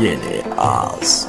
Yeni ağız.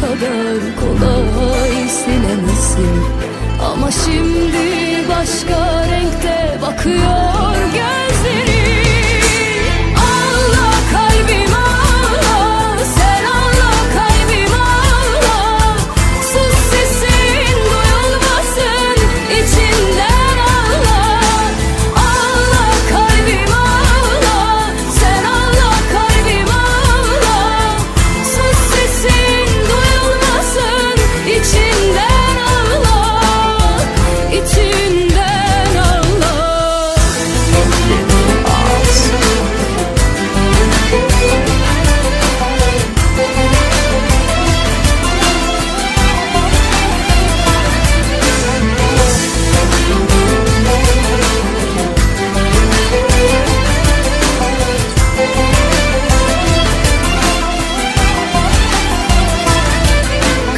kadar kolay silemezsin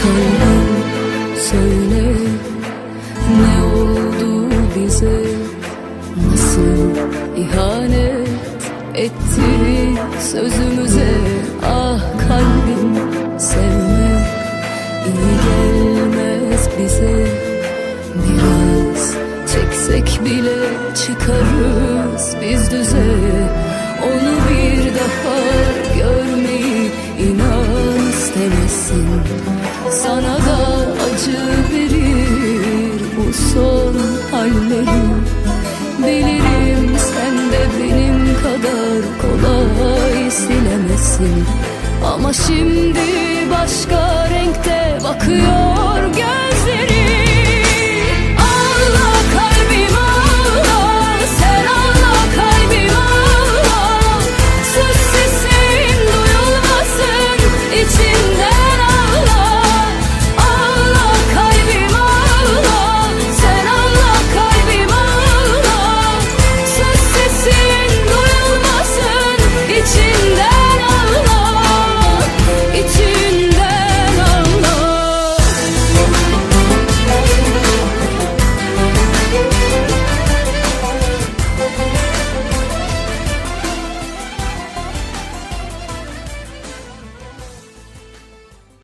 Kalbim söyle ne oldu bize? Nasıl ihanet etti sözümüze? Ah kalbim sevme iyi gelmez bize. Biraz çeksek bile çıkarız biz düze hallerim Bilirim sen de benim kadar kolay silemezsin Ama şimdi başka renkte bakıyor